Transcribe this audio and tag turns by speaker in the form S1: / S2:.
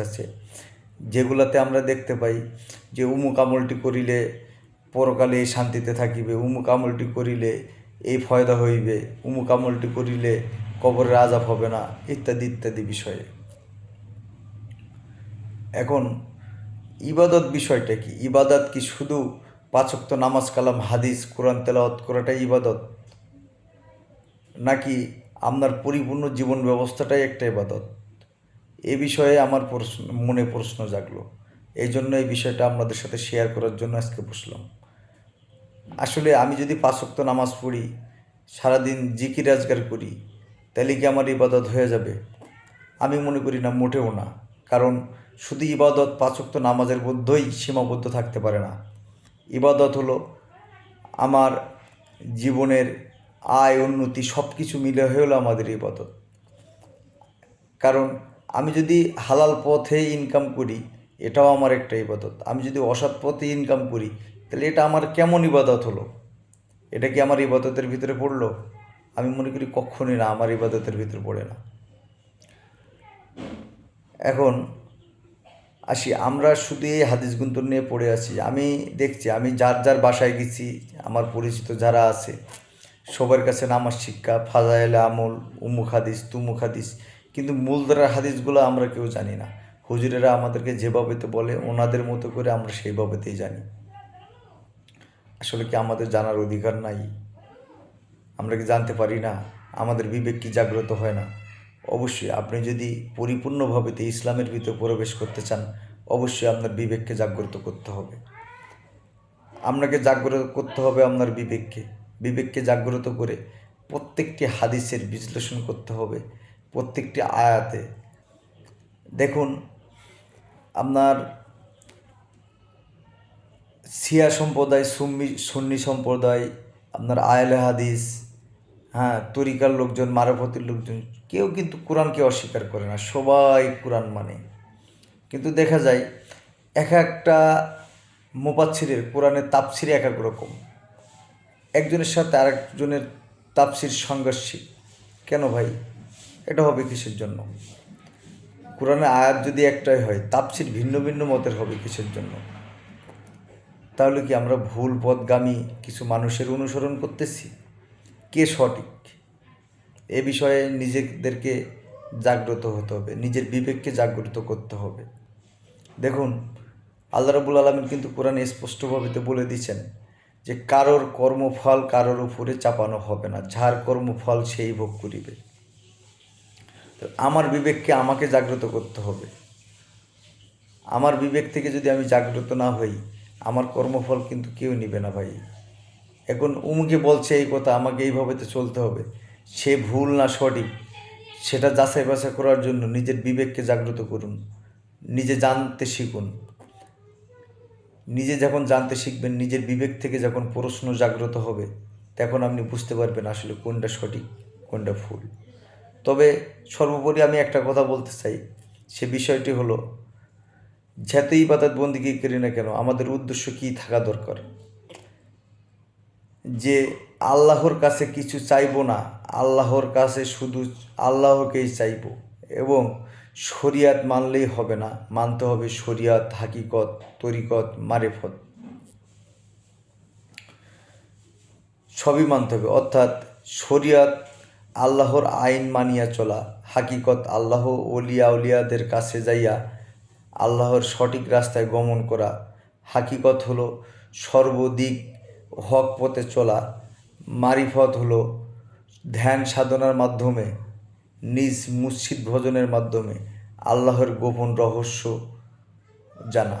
S1: আছে। যেগুলাতে আমরা দেখতে পাই যে উমুক আমলটি করিলে পরকালে এই শান্তিতে থাকিবে, উমুক আমলটি করিলে এই ফয়দা হইবে, উমুক আমলটি করিলে কবরের আজাব হবে না, ইত্যাদি ইত্যাদি বিষয়ে। এখন ইবাদত বিষয়টা কি? ইবাদত কি শুধু পাঁচক্ত নামাজ, কালাম, হাদিস, কোরআন, তেলাওয়াত করাটাই ইবাদত? নাকি আপনার পরিপূর্ণ জীবন ব্যবস্থাটাই একটা ইবাদত? এ বিষয়ে আমার প্রশ্ন, মনে প্রশ্ন জাগলো। এই জন্য এই বিষয়টা আপনাদের সাথে শেয়ার করার জন্য আজকে বসলাম। আসলে আমি যদি পাঁচক্ত নামাজ পড়ি, সারাদিন জিকির রাজগার করি, তাহলে কি আমার ইবাদত হয়ে যাবে? আমি মনে করি না, মোটেও না। কারণ শুধু ইবাদত পাঁচক্ত নামাজের মধ্যেই সীমাবদ্ধ থাকতে পারে না। ইবাদত হলো আমার জীবনের আয়, উন্নতি সব কিছু মিলে হয়ে হলো আমাদের ইবাদত। কারণ আমি যদি হালাল পথে ইনকাম করি, এটাও আমার একটা ইবাদত। আমি যদি অসৎ পথে ইনকাম করি, তাহলে এটা আমার কেমন ইবাদত হলো? এটা কি আমার ইবাদতের ভিতরে পড়ল? আমি মনে করি কখনই না, আমার ইবাদতের ভিতরে পড়ে না। এখন আসি, আমরা শুধু এই হাদিস গুন্তর নিয়ে পড়ে আছি। আমি দেখছি, আমি যার যার বাসায় গেছি, আমার পরিচিত যারা আছে, সবার কাছে নামাজ শিক্ষা, ফাজাইল আমল, উমুক হাদিস, তুমুক হাদিস কিন্তু মূলধারার হাদিসগুলো আমরা কেউ জানি না। হুজুরেরা আমাদেরকে যেভাবেতে বলে, ওনাদের মতো করে আমরা সেইভাবেতেই জানি। আসলে কি আমাদের জানার অধিকার নাই? আমরা কি জানতে পারি না? আমাদের বিবেক কি জাগ্রত হয় না? অবশ্যই আপনি যদি পরিপূর্ণভাবে তে ইসলামের ভিতরে প্রবেশ করতে চান, অবশ্যই আপনার বিবেককে জাগ্রত করতে হবে। আপনাকে জাগ্রত করতে হবে আপনার বিবেককে। বিবেককে জাগ্রত করে প্রত্যেকটি হাদিসের বিশ্লেষণ করতে হবে। প্রত্যেকটি আয়াতে। দেখুন, আপনার শিয়া সম্প্রদায়, সুন্নি সুন্নি সম্প্রদায়, আপনার আয়লে হাদিস হ্যাঁ তরিকার লোকজন, মারাফতির লোকজন, কেউ কিন্তু কোরআনকে অস্বীকার করে না, সবাই কোরআন মানে। কিন্তু দেখা যায়, এক একটা মোপাচ্ছিরের কোরআনের তাপসির এক এক রকম। একজনের সাথে আরেকজনের তাপসির সংঘর্ষিক। কেন ভাই? এটা হবে কিসের জন্য? কোরআনের আয়াত যদি একটাই হয় তাপসির ভিন্ন ভিন্ন মতের হবে কিসের জন্য? তাহলে কি আমরা ভুল পথগামী কিছু মানুষের অনুসরণ করতেছি? কে সঠিক? এ বিষয়ে নিজেদেরকে জাগ্রত হতে হবে, নিজের বিবেককে জাগ্রত করতে হবে। দেখুন, আল্লাহ রাবুল আলমিন কিন্তু কোরআনে স্পষ্টভাবে তো বলে দিয়েছেন যে কারোর কর্মফল কারোর উপরে চাপানো হবে না, যার কর্মফল সেই ভোগ করিবে। তো আমার বিবেককে আমাকে জাগ্রত করতে হবে। আমার বিবেক থেকে যদি আমি জাগ্রত না হই, আমার কর্মফল কিন্তু কেউ নিবে না ভাই। এখন উমুকে বলছে এই কথা, আমাকে এইভাবে তো চলতে হবে। সে ভুল না সঠিক, সেটা যাচাই বাছাই করার জন্য নিজের বিবেককে জাগ্রত করুন, নিজে জানতে শিখুন। নিজে যখন জানতে শিখবেন, নিজের বিবেক থেকে যখন প্রশ্ন জাগ্রত হবে, তখন আপনি বুঝতে পারবেন আসলে কোনটা সঠিক, কোনটা ভুল। তবে সর্বোপরি আমি একটা কথা বলতে চাই। সে বিষয়টি হলো, যতই ইবাদত বন্দিগি করি না কেন, আমাদের উদ্দেশ্য কী থাকা দরকার? যে আল্লাহর কাছে কিছু চাইব না, আল্লাহর কাছে শুধু আল্লাহকেই চাইব এবং শরিয়াত মানলেই হবে না, মানতে হবে শরিয়াত, হাকিকত, তরিকত, মারেফত। সবই মানতে হবে, অর্থাৎ শরিয়াত আল্লাহর আইন মানিয়া চলা, হাকিকত আল্লাহ ওলিয়া উলিয়াদের কাছে যাইয়া আল্লাহর সঠিক রাস্তায় গমন করা, হাকিকত হলো সর্বদিক হক পথে চলা, মারিফত হলো ধ্যান সাধনার মাধ্যমে, নিজ মুর্শিদ ভজনের মাধ্যমে আল্লাহর গোপন রহস্য জানা।